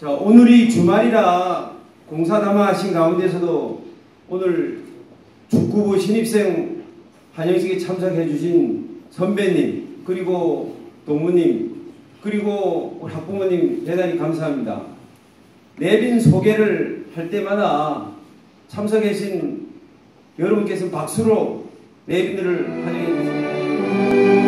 자, 오늘이 주말이라 공사 담화 하신 가운데서도 오늘 축구부 신입생 환영식에 참석해 주신 선배님 그리고 동무님 그리고 우리 학부모님 대단히 감사합니다. 내빈 소개를 할 때마다 참석해 주신 여러분께서는 박수로 내빈들을 환영해 주십니다.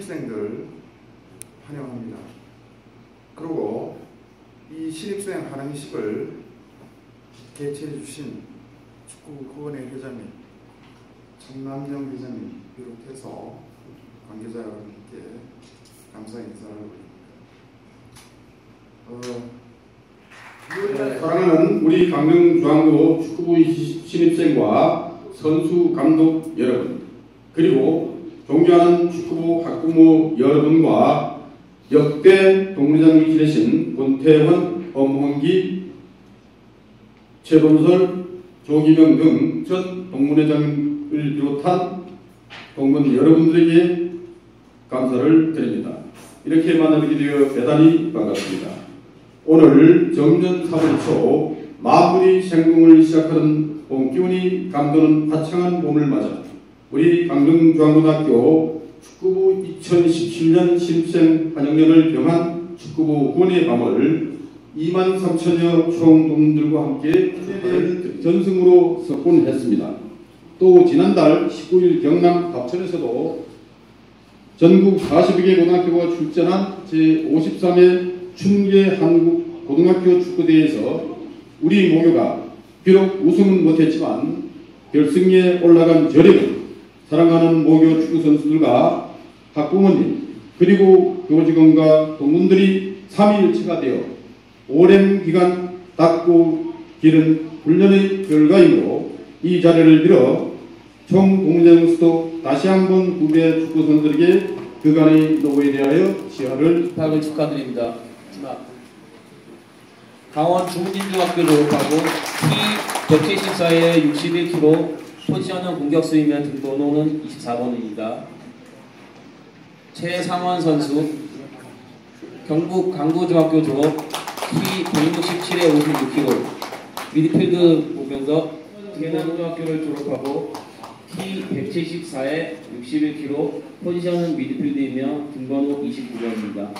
신입생들 환영합니다. 그리고 이 신입생 환영식을 개최해 주신 축구위원회 회장님, 천남영 회장님 비롯해서 관계자 여러분께 감사 인사를 올립니다. 어, 사랑하는 우리 강릉중앙고 축구부 시- 신입생과 선수 감독 여러분 그리고 존경하는 축구부 학부모 여러분과 역대 동문회장이 지내신 권태원, 엄홍기, 최범설, 조기명 등 전 동문회장을 비롯한 동문 여러분들에게 감사를 드립니다. 이렇게 만나뵙게 되어 대단히 반갑습니다. 오늘 정년 3월 초 마무리 생공을 시작하는 봄기운이 감도는 화창한 봄을 맞아 우리 강릉중앙고등학교 축구부 2017년 신입생 환영년을 병한 축구부 구원의 밤을 2만 3천여 총동들과 함께 전승으로 석권했습니다. 또 지난달 19일 경남 합천에서도 전국 40여 개 고등학교가 출전한 제53회 춘계 한국 고등학교 축구대회에서 우리 모교가 비록 우승은 못했지만 결승에 올라간 저력은 사랑하는 모교 축구 선수들과 학부모님 그리고 교직원과 동문들이 삼위일체가 되어 오랜 기간 닦고 기른 훈련의 결과이므로 이 자리를 빌어 총 동문장수도 다시 한번 후배 축구 선수들에게 그간의 노고에 대하여 시화를 입학을 축하드립니다. 강원 중진중학교 졸업하고 키 174에 61kg, 포지션은 공격수이며 등번호는 24번입니다. 최상원 선수, 경북 강구중학교 졸업, 키 167에 56kg, 미드필드 보면서 계남중학교를 졸업하고 키 174에 61kg, 포지션은 미드필드이며 등번호 29번입니다.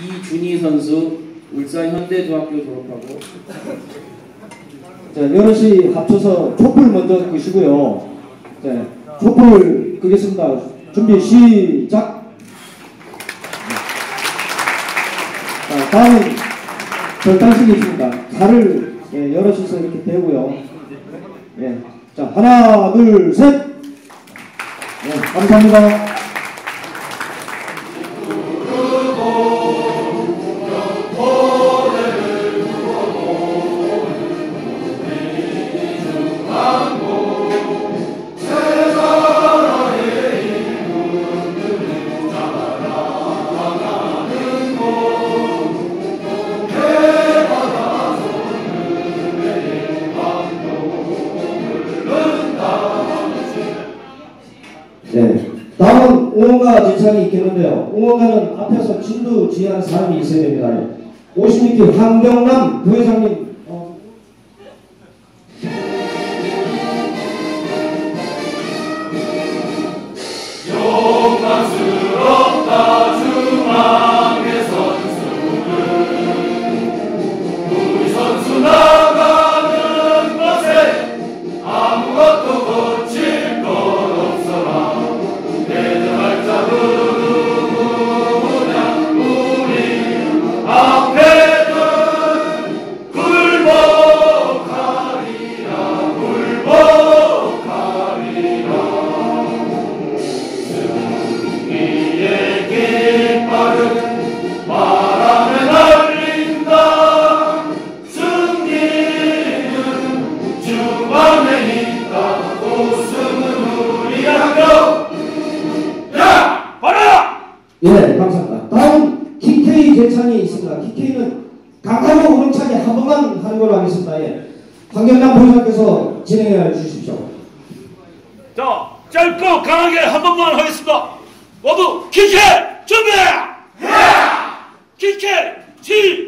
이준희 선수 울산 현대중학교 졸업하고 자, 여럿이 합쳐서 촛불 먼저 끄시고요. 자, 촛불 끄겠습니다. 준비 시작. 자, 다음은 절단식이 있습니다. 칼을 예, 여럿이서 이렇게 대고요. 예. 자, 하나, 둘, 셋. 예, 감사합니다. 다음은 응원가 진창이 있겠는데요. 응원가는 앞에서 진두 지휘하는 사람이 있어야 됩니다. 50m 황경남 부회장님. 어, 황경남 부회장께서 진행해 주십시오. 자, 짧고 강하게 한 번만 하겠습니다. 모두 키케 준비! 키케 시작!